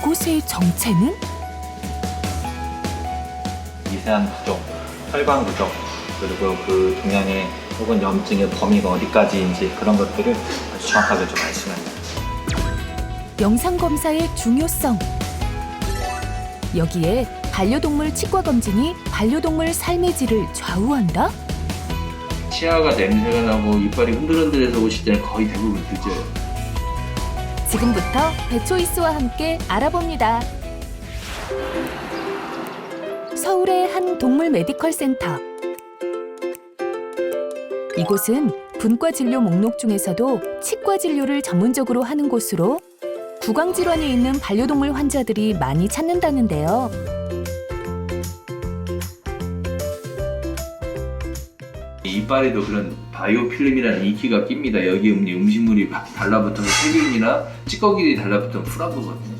이곳의 정체는? 미세한 구조, 혈관 구조, 그리고 그 동양의 혹은 염증의 범위가 어디까지인지 그런 것들을 아주 정확하게 좀 알 수가 있습니다. 영상 검사의 중요성. 여기에 반려동물 치과 검진이 반려동물 삶의 질을 좌우한다? 치아가 냄새가 나고 이빨이 흔들흔들해서 오실 때는 거의 대부분 늦어요. 지금부터 배초이스와 함께 알아봅니다. 서울의 한 동물 메디컬 센터. 이곳은 분과 진료 목록 중에서도 치과 진료를 전문적으로 하는 곳으로 구강 질환이 있는 반려동물 환자들이 많이 찾는다는데요. 이빨에도 그런 바이오필름이라는 이끼가 낍니다. 여기 음식물이 바- 달라붙어서 세균이나 찌꺼기들이 달라붙은 프라그거든요.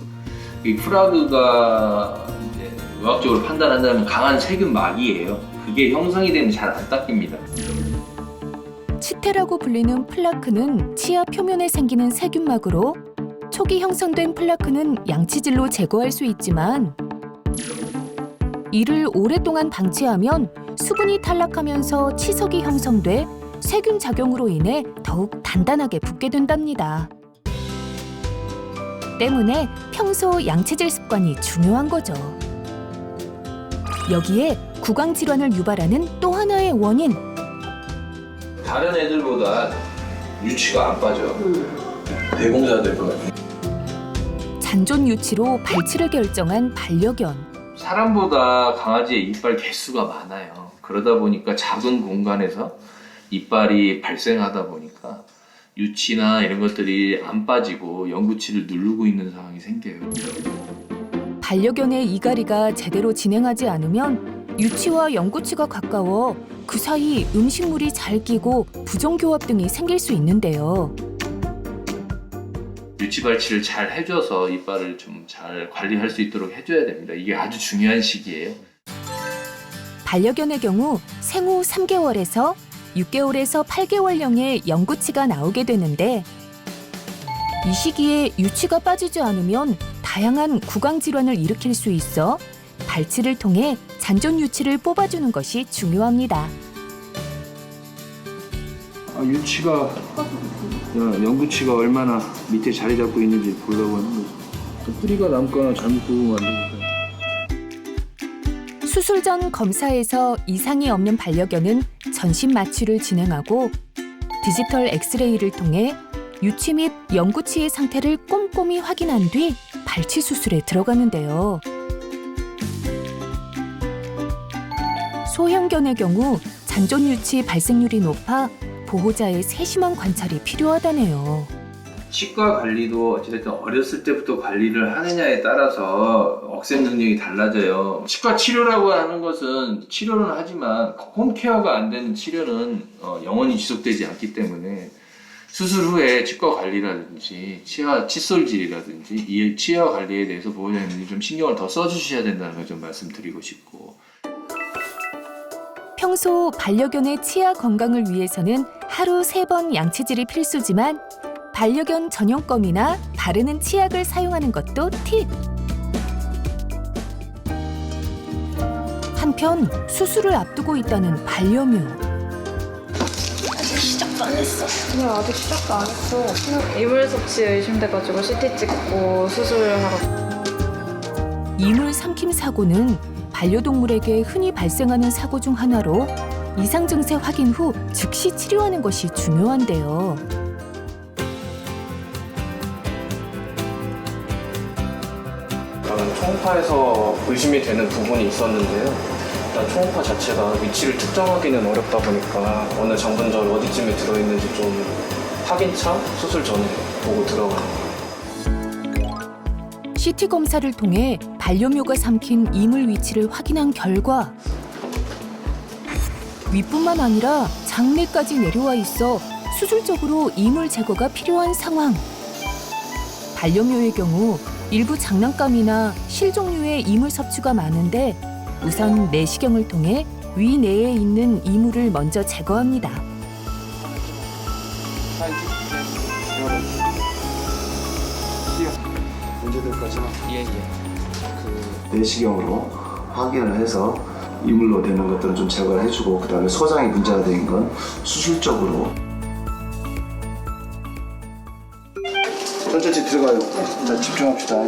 이 프라그가 이제 의학적으로 판단한다면 강한 세균 막이에요. 그게 형성이 되면 잘 안 닦입니다. 치태라고 불리는 플라크는 치아 표면에 생기는 세균막으로 초기 형성된 플라크는 양치질로 제거할 수 있지만 이를 오랫동안 방치하면 수분이 탈락하면서 치석이 형성돼 세균 작용으로 인해 더욱 단단하게 붙게 된답니다. 때문에 평소 양치질 습관이 중요한 거죠. 여기에 구강 질환을 유발하는 또 하나의 원인 다른 애들보다 유치가 안 빠져. 대공자들보다. 잔존 유치로 발치를 결정한 반려견. 사람보다 강아지의 이빨 개수가 많아요. 그러다 보니까 작은 공간에서 이빨이 발생하다 보니까 유치나 이런 것들이 안 빠지고 연구치를 누르고 있는 상황이 생겨요. 반려견의 이갈이가 제대로 진행하지 않으면 유치와 영구치가 가까워 그 사이 음식물이 잘 끼고 부정교합 등이 생길 수 있는데요. 유치 발치를 잘 해줘서 이빨을 좀 잘 관리할 수 있도록 해줘야 됩니다. 이게 아주 중요한 시기예요. 반려견의 경우 생후 3개월에서 6개월에서 8개월령의 영구치가 나오게 되는데 이 시기에 유치가 빠지지 않으면 다양한 구강 질환을 일으킬 수 있어 발치를 통해 잔존 유치를 뽑아주는 것이 중요합니다. 아, 유치가 어, 연구치가 얼마나 밑에 자리 잡고 있는지 보려고 하는 거죠. 또 뿌리가 남거나 잘못 뽑으면 안 되니까. 수술 전 검사에서 이상이 없는 반려견은 전신 마취를 진행하고 디지털 엑스레이를 통해 유치 및 영구치의 상태를 꼼꼼히 확인한 뒤 발치 수술에 들어가는데요. 소형견의 경우 잔존 유치 발생률이 높아 보호자의 세심한 관찰이 필요하다네요. 치과 관리도 어찌됐든 어렸을 때부터 관리를 하느냐에 따라서 억센 능력이 달라져요. 치과 치료라고 하는 것은 치료는 하지만 홈케어가 안 되는 치료는 어, 영원히 지속되지 않기 때문에 수술 후에 치과 관리라든지 치아 칫솔질이라든지 이 치아 관리에 대해서 보호자님들이 좀 신경을 더 써주셔야 된다는 걸 좀 말씀드리고 싶고 평소 반려견의 치아 건강을 위해서는 하루 세 번 양치질이 필수지만 반려견 전용 껌이나 바르는 치약을 사용하는 것도 팁. 한편 수술을 앞두고 있다는 반려묘. 시작도 안 했어. 왜 아직 시작도 안 했어? 이물 섭취 의심돼가지고 CT 찍고 수술하러. 이물 삼킴 사고는 반려동물에게 흔히 발생하는 사고 중 하나로 이상 증세 확인 후 즉시 치료하는 것이 중요한데요. 저는 초음파에서 의심이 되는 부분이 있었는데요. 일단 초음파 자체가 위치를 특정하기는 어렵다 보니까 어느 장분절 어디쯤에 들어있는지 좀 확인차 수술 전에 보고 들어가요. CT 검사를 통해 반려묘가 삼킨 이물 위치를 확인한 결과 윗뿐만 아니라 장내까지 내려와 있어 수술적으로 이물 제거가 필요한 상황. 반려묘의 경우 일부 장난감이나 실 종류의 이물 섭취가 많은데 우선 내시경을 통해 위 내에 있는 이물을 먼저 제거합니다. 사진 찍 뛰어. 문제들까지 예, 예. 그 내시경으로 확인을 해서 이물로 되는 것들은 좀 제거를 해주고 그 다음에 소장이 문제가 된 건 수술적으로 천천히 들어가요. 자, 집중합시다.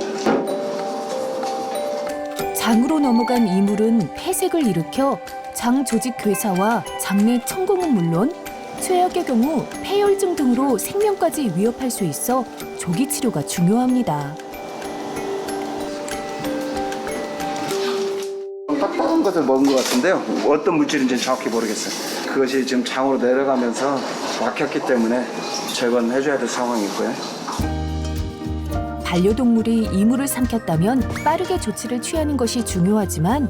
장으로 넘어간 이물은 폐색을 일으켜 장 조직 괴사와 장내 천공은 물론 최악의 경우 폐혈증 등으로 생명까지 위협할 수 있어 조기 치료가 중요합니다. 것을 먹은 것 같은데요. 어떤 물질인지 정확히 모르겠어요. 그것이 지금 장으로 내려가면서 막혔기 때문에 제거해줘야 될 상황이고요. 반려동물이 이물을 삼켰다면 빠르게 조치를 취하는 것이 중요하지만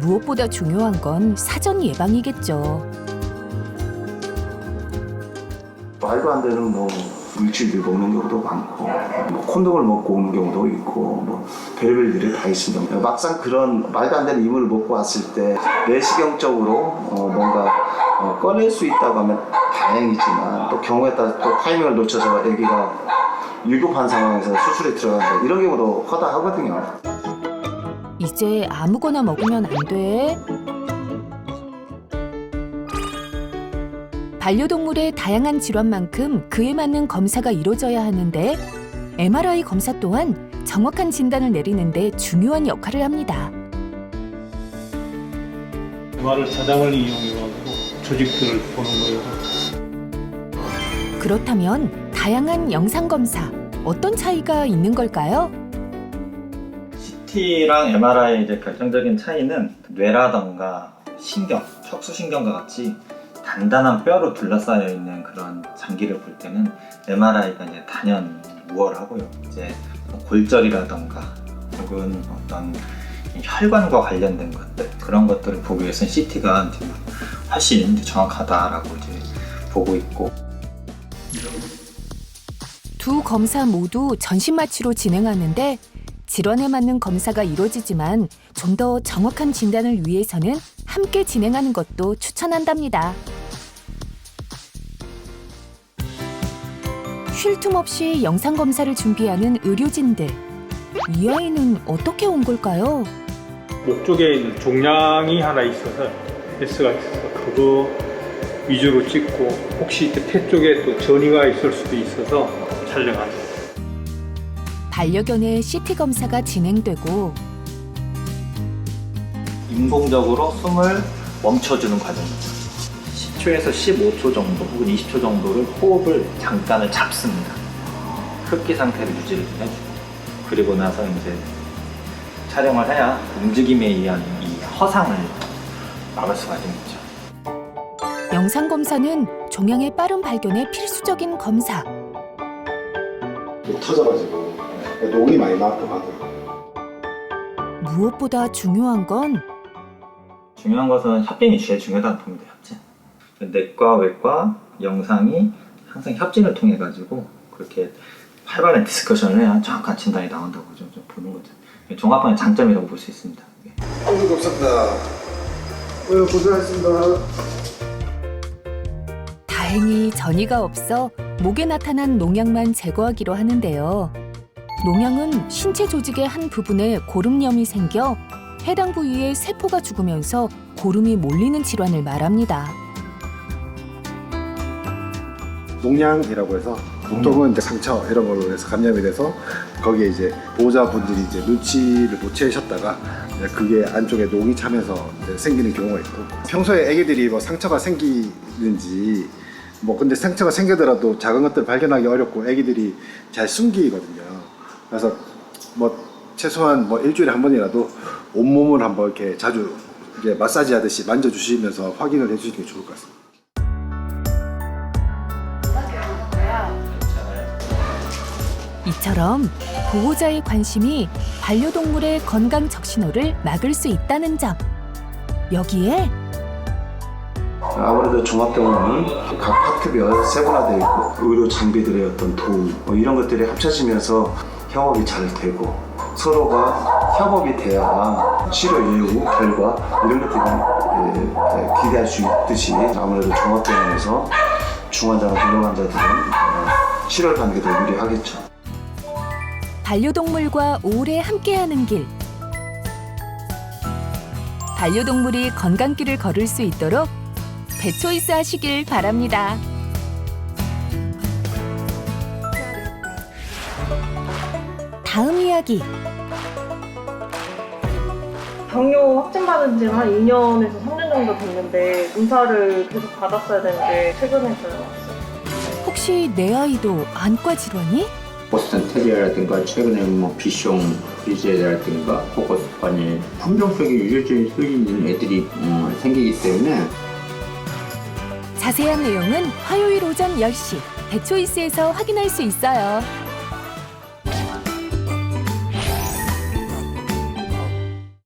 무엇보다 중요한 건 사전 예방이겠죠. 말도 안 되는 뭐 물질들 먹는 경우도 많고 뭐 콘돔을 먹고 오는 경우도 있고 뭐 별의별 일이 다 있습니다. 막상 그런 말도 안 되는 이물을 먹고 왔을 때 내시경적으로 어 뭔가 어 꺼낼 수 있다고 하면 다행이지만 또 경우에 따라 또 타이밍을 놓쳐서 아기가 위급한 상황에서 수술에 들어간다 이런 경우도 허다하거든요. 이제 아무거나 먹으면 안 돼. 반려동물의 다양한 질환만큼 그에 맞는 검사가 이루어져야 하는데 MRI 검사 또한 정확한 진단을 내리는데 중요한 역할을 합니다. MR을 자장을 이용해가지고 조직들을 보는 거여서 그렇다면 다양한 영상 검사 어떤 차이가 있는 걸까요? CT랑 MRI의 이제 결정적인 차이는 뇌라던가 신경, 척수신경과 같이 단단한 뼈로 둘러싸여 있는 그런 장기를 볼 때는 MRI가 이제 단연 우월하고요. 이제 골절이라던가 혹은 어떤 혈관과 관련된 것들 그런 것들을 보기 위해서는 CT가 이제 훨씬 정확하다라고 이제 보고 있고 두 검사 모두 전신 마취로 진행하는데 질환에 맞는 검사가 이루어지지만 좀 더 정확한 진단을 위해서는 함께 진행하는 것도 추천한답니다. 쉴 틈 없이 영상 검사를 준비하는 의료진들. 이 아이는 어떻게 온 걸까요? 목 쪽에 있는 종양이 하나 있어서 S가 있어서 그거 위주로 찍고 혹시 그폐 쪽에 또 전이가 있을 수도 있어서 촬영합니다. 반려견의 CT 검사가 진행되고 인공적으로 숨을 멈춰주는 과정이죠. 10초에서 15초 정도 혹은 20초 정도를 호흡을 잠깐을 잡습니다. 흡기 상태를 유지를 좀 해주고 그리고 나서 이제 촬영을 해야 움직임에 의한 이 허상을 막을 수가 좀 있죠. 영상 검사는 종양의 빠른 발견에 필수적인 검사. 터져가지고 녹이 많이 나고 하더라고요. 무엇보다 중요한 건 중요한 것은 협진이 제일 중요하다는 봅니다. 협진. 내과, 외과, 영상이 항상 협진을 통해 가지고 그렇게 활발한 디스커션을 해야 정확한 진단이 나온다고 좀, 좀 보는 거죠. 종합반의 장점이라고 볼 수 있습니다. 예. 아이고 감사합니다. 오늘 고생하셨습니다. 다행히 전이가 없어 목에 나타난 농양만 제거하기로 하는데요. 농양은 신체 조직의 한 부분에 고름염이 생겨 해당 부위에 세포가 죽으면서 고름이 몰리는 질환을 말합니다. 농양이라고 해서 보통은 이제 상처 이런 걸로 해서 감염이 돼서 거기에 이제 보호자분들이 이제 눈치를 못 채셨다가 그게 안쪽에 녹이 차면서 이제 생기는 경우가 있고 평소에 애기들이 뭐 상처가 생기는지 뭐 근데 상처가 생기더라도 작은 것들 발견하기 어렵고 애기들이 잘 숨기거든요. 그래서 뭐 최소한 뭐 일주일에 한 번이라도 온몸을 한번 이렇게 자주 이제 마사지 하듯이 만져주시면서 확인을 해주시는 게 좋을 것 같습니다. 이처럼 보호자의 관심이 반려동물의 건강 적신호를 막을 수 있다는 점. 여기에 아무래도 종합병원은 각 파트별 세분화되어 있고 의료 장비들의 어떤 도움 뭐 이런 것들이 합쳐지면서 협업이 잘 되고 서로가 협업이 돼야 치료 예후 결과 이런 것들이 예, 기대할 수 있듯이 아무래도 종합병원에서 중환자나 중증환자들은 어, 치료를 받는 게 더 유리하겠죠. 반려동물과 오래 함께하는 길. 반려동물이 건강길을 걸을 수 있도록 배초이스 하시길 바랍니다. 다음 이야기. 당뇨 확진받은 지는 한 2년에서 3년 정도 됐는데 검사를 계속 받았어야 되는데 최근에서야 왔어요. 혹시 내 아이도 안과 질환이? 보스턴 테리어라든가 최근에 뭐 비숑 프리제라든가 코코스파니엘 품종속에 유전적인 소리 있는 애들이 음, 생기기 때문에 자세한 내용은 화요일 오전 10시 배초이스에서 확인할 수 있어요.